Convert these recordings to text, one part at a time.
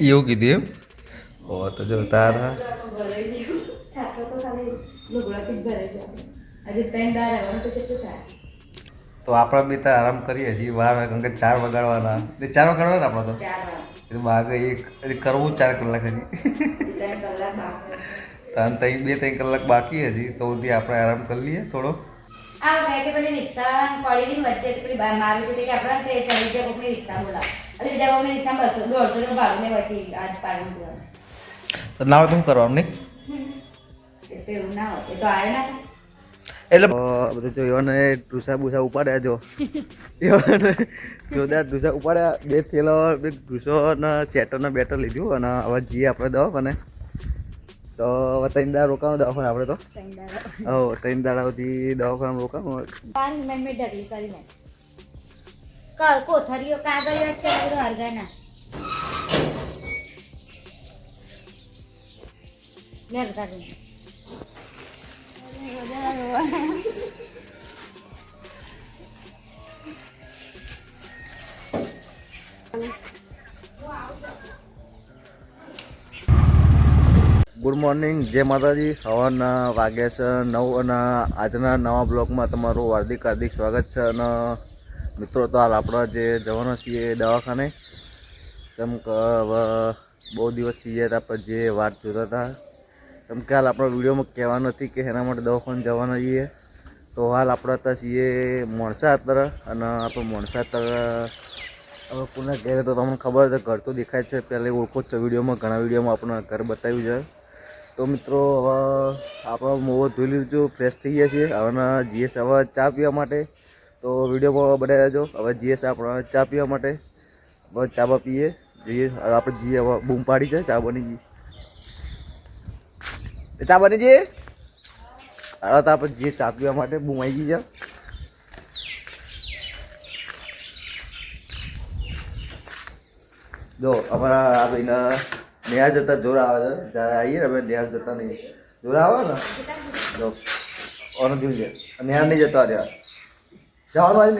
એવું કીધું એમ ઓ તો જો તારા તો આપણા બી તાર આરામ કરીએ હજી વાર કારણ કે ચાર વગાડવાના. ચાર વગાડવાના આપણે તો? ચાર વાર. બાગ એક હજી કરવું ચાર કલાક હજી. ત્રણ ત્રણ બે ત્રણ કલાક બાકી હજી તો સુધી આપણે આરામ કરી લઈએ થોડો. આ કે પેલી રિક્ષા પડી ની વચ્ચે પેલી બહાર મારી કે આપણે ટ્રેન ચડી જાય રિક્ષા બોલાવ. એટલે બીજા બસો દોઢસો ને આજ પાડું દેવાનું ના હોય તો શું કરવાનું નહીં? તો ના હોય. એ તો આવે ના એટલે બધું જો એવાને ઢૂસા બુસા ઉપાડ્યા જો. જોરદાર ઢૂસા ઉપાડ્યા બે થેલો બે ઢૂસો ને સેટર બેટર લીધું અને હવે જઈએ આપણે દવાખાને. તો હવે ત્રણ દાડા રોકાવાનું દવાખાને આપણે તો. ત્રણ દાડા. હો ત્રણ દાડા સુધી દવાખાને રોકાવાનું કરીને કાગળિયો છે, બધું હરગાના. ગુડ મોર્નિંગ જય માતાજી હવાના વાગ્યા છે નવ અને આજના નવા બ્લોગમાં તમારું હાર્દિક હાર્દિક સ્વાગત છે અને મિત્રો, તો હાલ આપણા જે જવાના છીએ દવાખાને. જેમ કે બહુ દિવસ છીએ હતા, પણ જે વાત જોતા હતા. જેમ કે હાલ આપણા વિડીયોમાં કહેવાનું નથી કે એના માટે દવાખાને જવાના છીએ. તો હાલ આપણે હતા છીએ મોણસા અત્યારે, અને આપણે મોણસા અત્યારે હવે કોના કહે તો તમને ખબર છે, ઘર તો દેખાય છે. પહેલાં ઓળખો જ વિડીયોમાં, ઘણા વિડીયોમાં આપણે ઘર બતાવ્યું છે. તો મિત્રો, હવે આપણે મોવો ધોઈ લીધું, ફ્રેશ થઈ ગયા છીએ. હવે જીએસ હવે ચા પીવા માટે. તો વિડીયોમાં બનાવી રહેજો. હવે જીએસ આપણે ચા પીવા માટે. ચા બા પીએ. જઈએ. આપણે જીએ હવે બૂમ પાડી છે. ચા બની ગઈ. ચા બની જઈએ હવે તો આપણે જઈએ ચા પીવા માટે. બૂમ આવી ગઈ છે. જો, અમારા આ ભાઈના નેહાર જતા જોર આવે છે. જ્યારે આવીએ ને, અમે નેહાર જતા નહીં. જોર આવે ને? જો. ઓનો જોઈ છે. નેહાર નહીં જતા રહ્યા. જવાનું આજે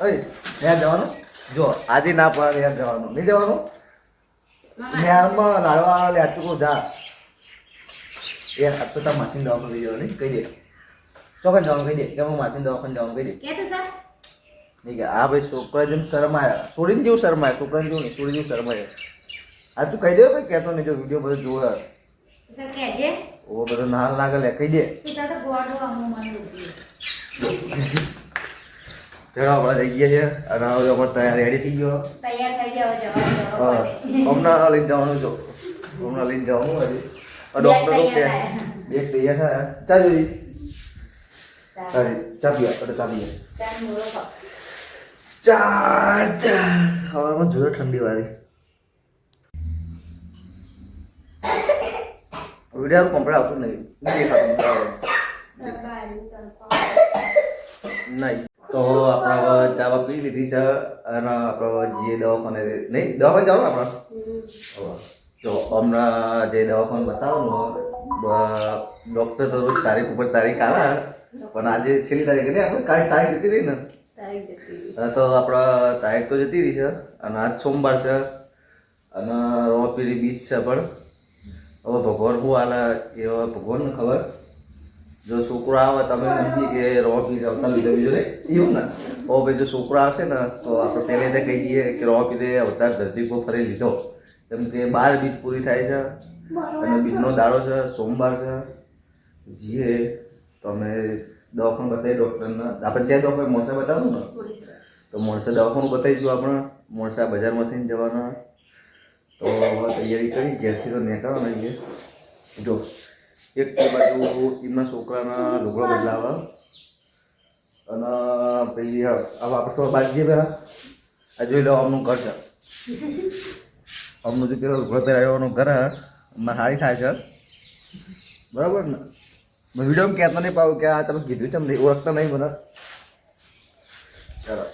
ને ત્યાં જવાનું? જો આજે ના પડે નેહાર જવાનું. નહીં જવાનું? ન્યારમાં લાડવા લે તું જા. એ તો તાર માસીને દવાખાને લઈ જવાનું કહી દે. ચોકન જવાનું કહી દે. કે હું મશીન દવાખાને જવાનું કહી દે. કે તું સર? નહીં કે આ ભાઈ છોકરા જેમ શરમાયા. છોડીને જેવું શરમાયા? છોકરાને જેવું નહીં? છોડીને જેવું શરમાયા? આ તું કહી દે ભાઈ કહેતો નહીં જો વીડિયો બધો જોયો સર કહેજે. ઓ બધો નાલ લાગે લે કહી દે. તું તો ગોડો અમુક મને ચલો આપણે જઈ ગયા છે અને હવે અમારે તૈયાર રેડી થઈ ગયો તૈયાર થઈ જાવ જવા જવા હા પડે હમણાં લઈને જવાનું છો હમણાં લઈને જવાનું હજી બેગ ડૉક્ટર તો તૈયાર કે થાય. બેગ તૈયાર થાય ચા જોઈ ચાલ સારી ચા પીવા એટલે ચા પીએ ચાલ મોરો ખાઓ. ચા ચા હવામાં જોયો ઠંડી વાળી વીડિયો કમ્પ્લીટ આવતું નહીં નહીં દેખાતું નહીં તો આપણે ચા બા પી લીધી છે અને આપણે જે દવાખાને નહીં દવાખાને જવાનું આપણે. તો હમણાં જે દવાખાને બતાવવાનું ડૉક્ટર તો રોજ તારીખ ઉપર તારીખ આવે પણ આજે છેલ્લી તારીખ નહીં આપણે કાંઈ તારીખ જતી રહી ને. તો આપણા તારીખ તો જતી રહી છે અને આજ સોમવાર છે અને રોપીરી બીચ છે પણ. હવે ભગવાન હું આલા એ ભગવાનને ખબર. જો છોકરો આવે તમે સમજી કે રોપી આવતા લીધે બીજો ને એવું ને. ઓ ભાઈ જો છોકરો આવશે ને તો આપણે પહેલે તે કહી દઈએ કે રોકી દે અવતાર ધરતી પર ફરી લીધો. કેમ કે બાર બીજ પૂરી થાય છે. અને બીજનો દાડો છે સોમવાર છે. જીએ તો અમે દવાખાનું બતાવી ડૉક્ટરને. આપણે જ્યાં દવાખાને મોણસા બતાવું ને તો મોણસા દવાખાનું બતાવીશું આપણે. મોણસા બજારમાંથી જવાના. તો તૈયારી કરી ઘેરથી તો નીકળવાના છીએ. જો. એક તે બાજુ એમના છોકરાના લુગડો બદલાવા. અને પછી હવે આપણે થોડા જઈએ પહેલાં આ જોઈ લો અમનું ઘર છે. અમનું જે પેલો લુગડો પહેરાવવાનું ઘર મારે સારી થાય છે. બરાબર ને? મેં વીડિયો કહેતો નહીં પાવું કે આ તમે કીધું છે નહીં ઓળખતા નહીં મને. ચાલો.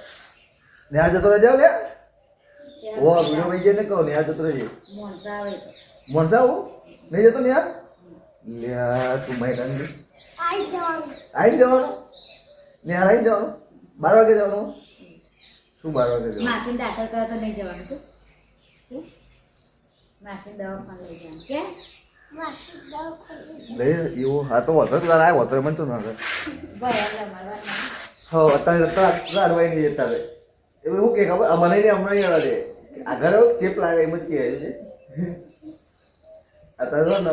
ન્યા જતો રહેજો લે. ઓ વીડિયો ભાઈ જઈને કહો ન્યા જતો રહેજે. મોનસા આવું નહીં જતો ન્યા લ્યા તું માહિતી આઈ આઈ જવાનું? આવી જવાનું? બાર વાગે જવાનું? શું બાર વાગે જવાનું? માસીને દાખલ કરવા તો નહીં જવાનું તું. માસી દવાખાને લઈ જવાનું. કે? લઈ એવું હા તો વધો તારે આ વધો મને તો ના કરે ભયા રમાડવાના હા અત્યારે રાડવાઈ નહીં અત્યારે એવું શું કે ખબર? મને નહીં હમણાં નહીં આવે. આ ઘરે ચેપ લાગે એમ જ કહે છે. અત્યારે જો ને.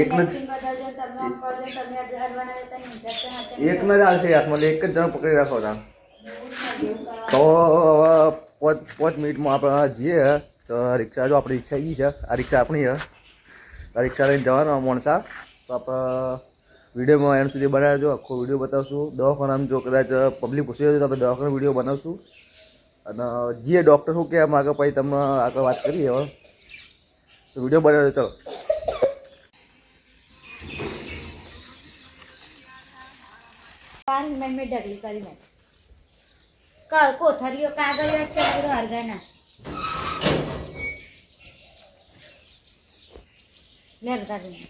એક જ. આવશે હાથમાં એક જ જણ પકડી રાખો તા. તો પાંચ પાંચ મિનિટમાં આપણે જઈએ. તો રિક્ષા જો આપણી રિક્ષા ઈ છે. આ રિક્ષા આપણી છે. આ રિક્ષા લઈને જવાનો મોણસા. તો આપણે વિડીયોમાં એમ સુધી બનાવજો. આખો વીડિયો બતાવશું. દવાખાનામાં જો કદાચ પબ્લિક પૂછી હોય તો આપણે દવાખાના વીડિયો બનાવશું. અને જે ડૉક્ટર શું કહેવા માગે પછી તમને આગળ વાત કરીએ હવે વીડિયો બનાવ્યો ચલો. મિનિટ મેં ઢગલી કરી નાખ. ક- કોથળીઓ કાગળિયો જ છે બધું હરગાના. લે હરગાડી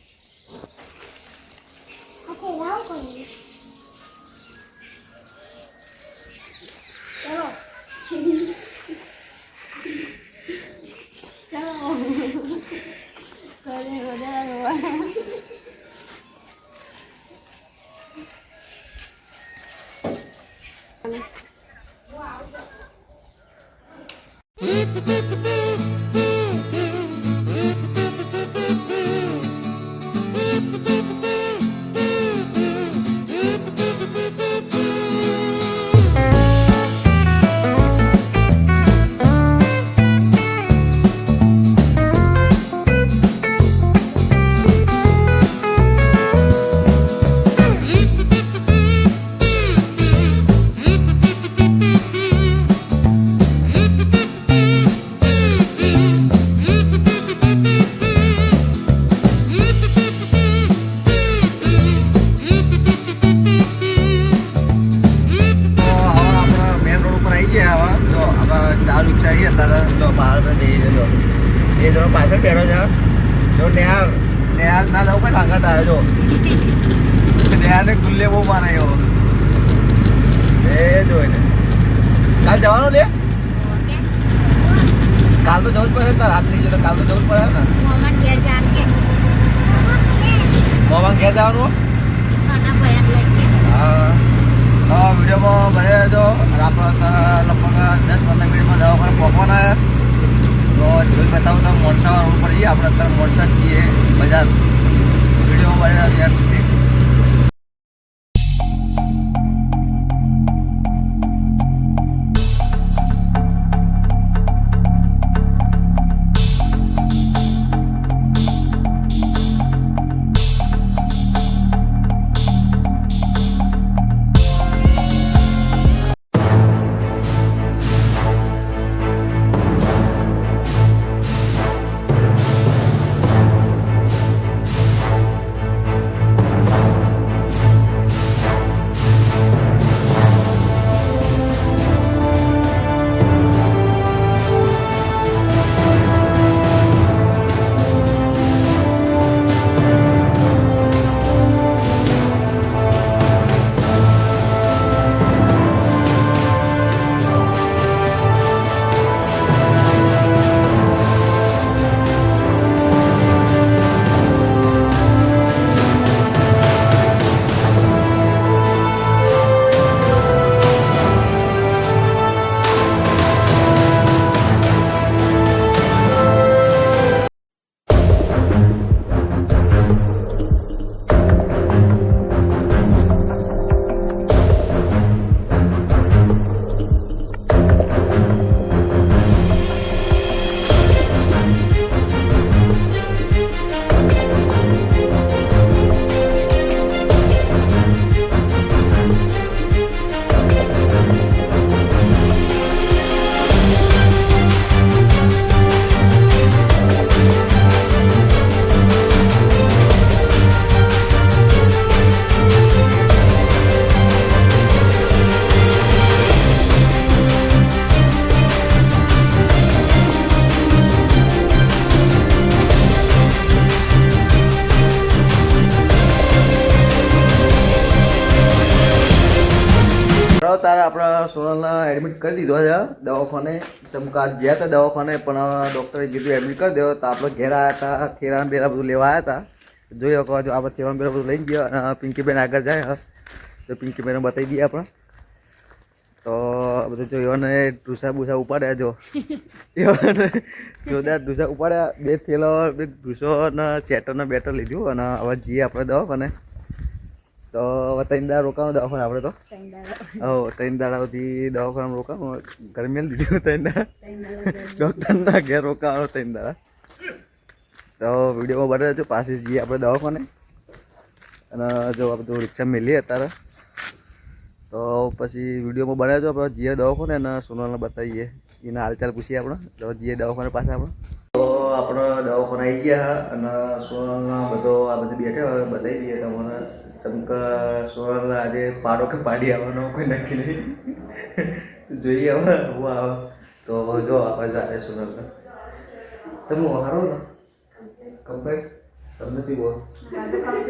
જવું આવે જો. નેહારને ગુલ્લે બહુ મારે એવો. એ જોઈને કાલ જવાનું લે? કાલ તો જવું જ પડે ને રાત નહીં તો કાલ તો જવું જ પડે ને. મોમાં ઘેર જવાનું હા? હા. વિડીયોમાં બને રહેજો આપણે લગભગ દસ પંદર મિનિટમાં દવાખાને પહોંચવાના તો જોઈ બતાવું તો મોનસા રોડ પર જઈએ. આપણે અત્યારે મોરસા જ છીએ બજાર. વિડીયોમાં બને એડમિટ કરી દીધો છે. દવાખાને ચમકા ગયા હતા દવાખાને, પણ ડૉક્ટરે કીધું એડમિટ કરી દેવો તો આપણે ઘેર આવ્યા હતા, થેરાન બેરા બધું લેવા આવ્યા હતા. જોઈ શકો જો આપણે થેરાન બેરા બધું લઈ ગયા અને પિંકીબેન આગળ જાય તો પિંકીબેન બતાવી દઈએ આપણે. તો બધું જોયો ને ઢૂસા બૂસા ઉપાડ્યા જો. જોરદાર ઢૂસા ઉપાડ્યા. બે થેલો બે ઢૂસો અને સેટરને બેટર લીધું અને હવે જઈએ આપણે દવાખાને. તો ત્રણ દાડા રોકાવાનું દવાખાને આપણે તો. હો ત્રણ દાડા સુધી દવાખાનામાં રોકાવાનું. ગરમી દીધું ત્રણ દાડા. ડૉક્ટરના ઘેર રોકાવાનું ત્રણ દાડા. તો વિડીયોમાં બને છે પાછી જઈએ આપણે દવાખાને. અને જો આપણે રિક્ષા મેલીએ અત્યારે. તો પછી વિડીયોમાં બને તો આપણે જઈએ દવાખાને અને સોનલને બતાવીએ. એના હાલચાલ પૂછીએ આપણે. તો જઈએ દવાખાને પાછા આપણે. તો આપણે દવાખાને આવી ગયા અને સોનલના બધો આ બધું બેઠા હવે બતાવી દઈએ તમને ચમક સોનલ આજે પાડો કે પાડી આવવાનો કોઈ નક્કી નહીં. જોઈએ હવે હું આવે. તો જો આપણે જાતે સોનલ તમે હારો ને? કમ્પ્લેટ તમને શું બોલ?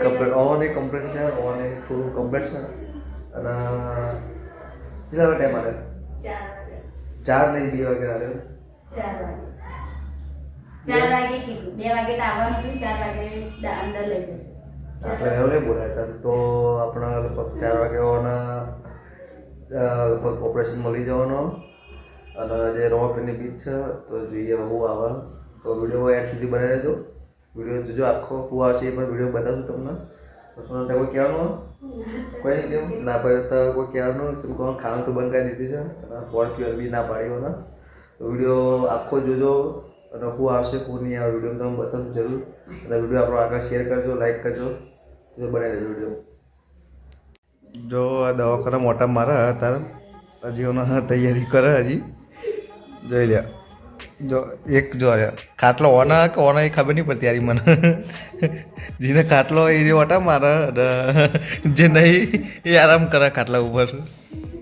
કમ્પ્લેટ ઓને કમ્પ્લેટ છે ઓને થોડું કમ્પ્લેટ છે. અને કેટલા ટાઈમ આવે ચાર નહીં બે વાગે આવ્યો ચાર વાગે. ચાર વાગે કીધું. બે વાગે તો આવવાનું હતું ચાર વાગે અંદર લઈ જશે. આપણે એવું નહીં બોલાય તાર. તો આપણે લગભગ ચાર વાગે આવવાના લગભગ ઓપરેશન મળી જવાનો. અને જે રોમાપીની બીચ છે તો જોઈએ બહુ આવે. તો વીડિયો એડ સુધી બનાવી રહેજો વીડિયો જોજો આખો હું આવશે એ પણ વીડિયો બતાવું તમને. તો કોઈ કહેવાનું? કોઈ નહીં કેવું ના પડે તો કોઈ કહેવાનું? તમે કોણ ખાવાનું તો બંધ કરી દીધું છે. ફોન પ્યોર બી ના પાડ્યો ને. તો વીડિયો આખો જોજો. અને હું આવશે હું નહીં આ વીડિયો તમે બતાવજો જરૂર. અને વીડિયો આપણો આગળ શેર કરજો લાઈક કરજો. જો બનાવી દેજો વીડિયો. જો આ દવાખાના મોટા મારા તારા હજી એનો તૈયારી કરે હજી. જોઈ લ્યા. જો એક જો રહ્યા. ખાટલો ઓના કે ઓના એ ખબર નહીં પડતી યારી મને. જેને ખાટલો એ ઓટા મારે અને જે નહીં એ આરામ કરે ખાટલા ઉપર.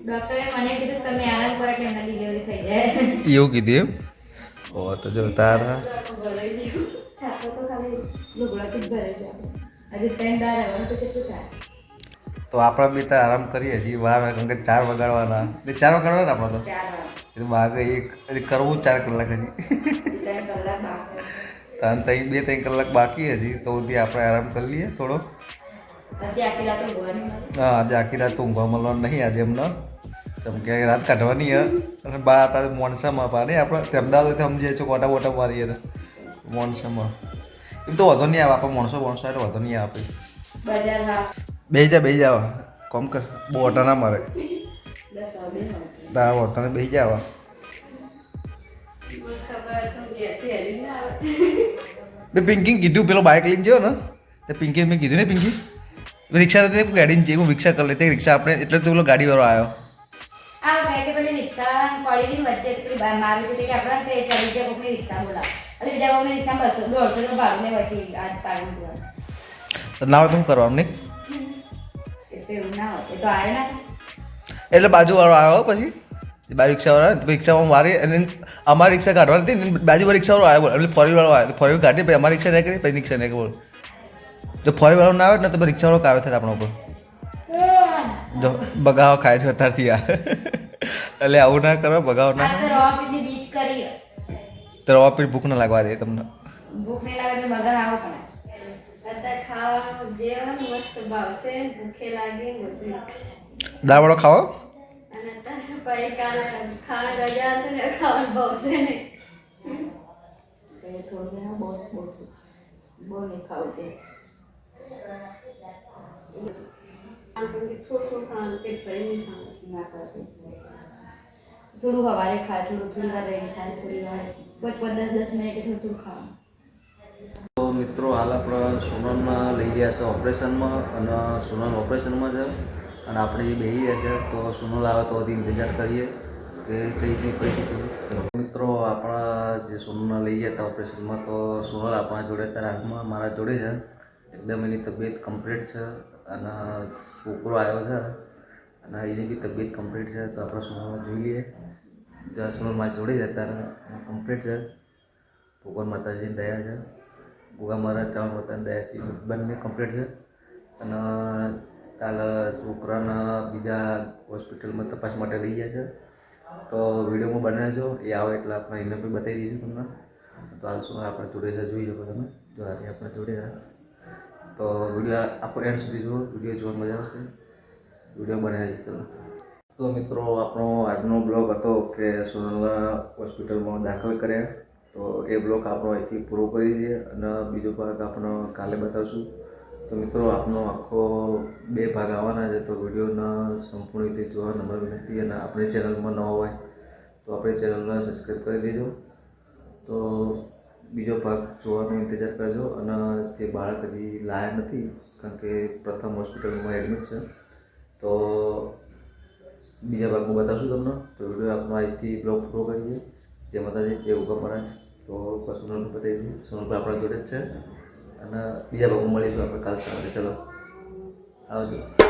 ડોક્ટરે મને કીધું તમે આરામ કરો એટલે એમના ડિલિવરી થઈ જાય. એવું કીધું એમ? ઓ તો જો તારા તો આપણે બી તાર આરામ કરીએ હજી વાર કારણ કે ચાર વગાડવાના. એટલે ચાર વગાડવાના ને આપણે તો? એટલે વાગે એક હજી કરવું ચાર કલાક હજી. ત્રણ ત્રણ બે ત્રણ કલાક બાકી હજી તો આપણે આરામ કરી લઈએ થોડો હા આજે આખી રાત ઊંઘવા મળવાનું નહીં આજે એમને કેમ કે રાત કાઢવાની હે. અને બા તારે મોનસામાં પા નહીં આપણે અમદાવાદ તો સમજીએ છીએ કોટા બોટા મારીએ તો. મોનસામાં. એમ તો વધો નહીં આવે આપણે મોણસો મોણસો એટલે વધો નહીં આપે બે જા બે જાવ કોમ કર બહુ ઓટા ના મારે તારા વતને બે જાવ બે પિંકી કીધું પેલો બાઇક લઈને ગયો ને. તે પિંકી મેં કીધું ને પિંકી? રિક્ષા નથી ગાડીને જઈ હું રિક્ષા કરી લેતી રિક્ષા આપણે એટલે તો પેલો ગાડીવાળો આવ્યો. આ કહે કે પેલી રિક્ષા પડેલી વચ્ચે પેલી મારી હતી કે આપણે તે ચાલી જાય કોકની રિક્ષા બોલાવ. એટલે બીજા કોકની રિક્ષા બસો દોઢસો નો ભાડું ને વચ્ચે આજ પાડું પડે ના હોય તો કરવાનું નહીં? ના હોય એ તો આવે ના. એટલે બાજુવાળો આવ્યો પછી? બાજુ રિક્ષાવાળા રિક્ષામાં મારી અને અમારી રિક્ષા કાઢવાની હતી બાજુ રિક્ષાવાળો આવ્યો એટલે ફોરવીલવાળો આવ્યો. ફોરી કાઢી પછી અમારી રિક્ષા નહીં કરી પછી રિક્ષા નહીં બોલ. જો ફોર વાળો ના આવે ને તો રિક્ષાવાળો કાવે થાય આપણા ઉપર. જો બગાવો ખાય છે અત્યારથી આ. એટલે આવું ના કરો બગાવો ના. તો રવા પીઠ ભૂખ ના લાગવા દે તમને. ભૂખ નહીં લાગે તો મગર આવું પણ. અત્યારે ખાવાનું જેવણ મસ્ત ભાવશે ભૂખે લાગે બધું. ખાવો? અને પછી કાલે ખાવા રજા હશે ને ખાવાનું ભાવશે ને થોડું બહુ બહુ નહીં ખાવું તે. આપણને થોડું થોડું ખાય, થોડું થોડી વાર ખાય, થોડી વાર. કોઈ પંદર દસ મિનિટે થોડું ખાવાનું તો મિત્રો, હાલ આપણે સોનલમાં લઈ ગયા છે ઓપરેશનમાં અને સોનલ ઓપરેશનમાં છે અને આપણે એ બેસી ગયા છે. તો સોનલ આવે તો ઇંતજાર કરીએ કે કઈ કઈ પરિસ્થિતિ. ચલો. મિત્રો, આપણા જે સોનલને લઈ ગયા હતા ઓપરેશનમાં, તો સોનલ આપણા જોડે અત્યારે હાલમાં મારા જોડે છે. એકદમ એની તબિયત કમ્પ્લીટ છે અને છોકરો આવ્યો છે અને એની બી તબિયત કમ્પ્લીટ છે, તો આપણે સોનલમાં જોઈએ સોનલ મારા જોડે જ અત્યારે કમ્પ્લીટ છે. ભગવાન માતાજીની દયા છે. ગોગા મહારાજ ચાવણ માતાની દયાથી બંને કમ્પ્લીટ છે. અને કાલ છોકરાના બીજા હોસ્પિટલમાં તપાસ માટે લઈ ગયા છે. તો વિડીયોમાં બનાવજો એ આવે એટલે આપણે એને બી બતાવી દઈશું તમને. તો હાલ શું આપણે જોડે જોઈ શકો તમે. જો આપણે જોડે તો વીડિયો આખો એન્ડ સુધી જુઓ, વીડિયો જોવા મજા આવશે. વીડિયો બનાવી ચલો. તો મિત્રો, આપણો આજનો બ્લોગ હતો કે સોનલના હોસ્પિટલમાં દાખલ કર્યા. તો એ બ્લોગ આપણો અહીંથી પૂરો કરી દઈએ અને બીજો ભાગ આપણો કાલે બતાવશું. તો મિત્રો, આપનો આખો બે ભાગ આવવાના છે, તો વિડીયોના સંપૂર્ણ રીતે જોવા નંબર વિનંતી અને આપણી ચેનલમાં ન હોય, તો આપણી ચેનલને સબસ્ક્રાઈબ કરી દેજો. તો બીજો ભાગ જોવાનો ઇંતજાર કરજો. અને જે બાળક હજી લાયક નથી, કારણ કે પ્રથમ હોસ્પિટલમાં એડમિટ છે, તો બીજા ભાગમાં બતાવશું તમને. તો વીડિયો આપણો અહીંથી બ્લોગ પૂરો કરીએ. જે માતાજી જે ઉગમ મહારાજ તો સોનલ દઈએ સોનલ આપણા જોડે જ છે. અને બીજા ભાગમાં મળીશું આપણે કાલ સવારે ચલો, આવજો.